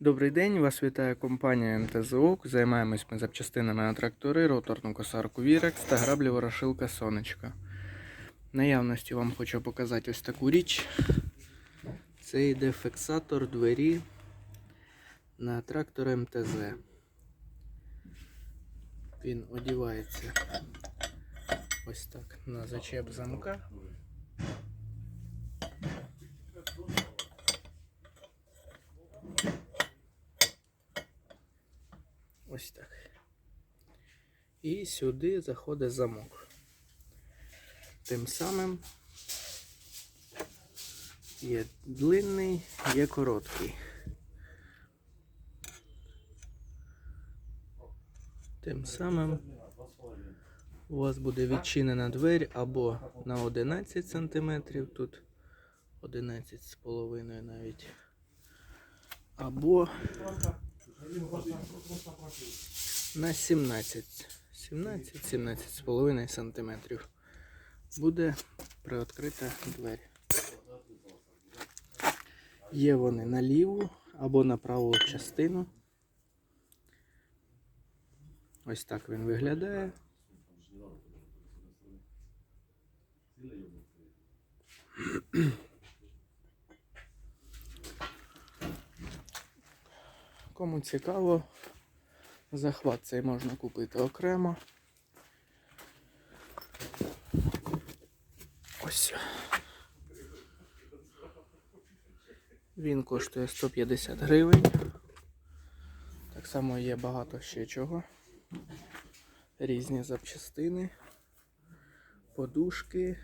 Добрий день, вас вітає компанія МТЗОК. Займаємось ми запчастинами на трактори, роторну косарку Вірекс та граблі ворошилка Сонечка. Наявності вам хочу показати ось таку річ. Це йде фіксатор двері на трактор МТЗ. Він одівається ось так на зачеп замка. Ось так. І сюди заходить замок. Тим самим є длинний, є короткий. Тим самим у вас буде відчинена двері або на 11 см, тут 11,5 навіть, або на 17, 17, 17 з половиною сантиметрів буде приоткрита двері. Є вони на ліву або на праву частину. Ось так він виглядає. Кому цікаво, захват цей можна купити окремо. Ось. Він коштує 150 гривень. Так само є багато ще чого. Різні запчастини, подушки,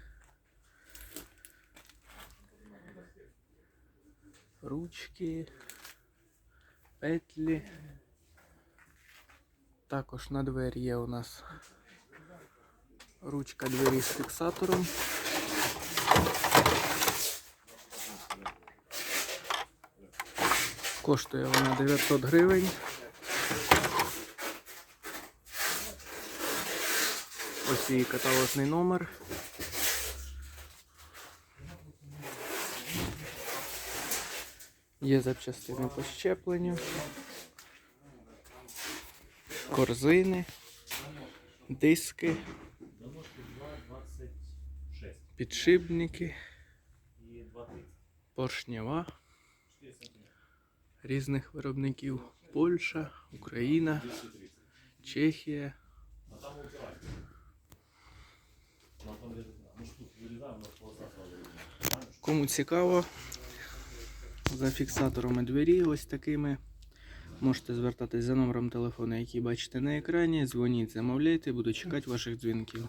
ручки, петлі. Також на двері є у нас ручка двері з фіксатором. Коштує вона 900 гривень. Ось її каталожний номер. Є запчастини по щепленню, корзини, диски, підшипники, поршнева різних виробників. Польща, Україна, Чехія. Кому цікаво, за фіксаторами двері ось такими. Можете звертатись за номером телефону, який бачите на екрані. Дзвоніть, замовляйте, буду чекати ваших дзвінків.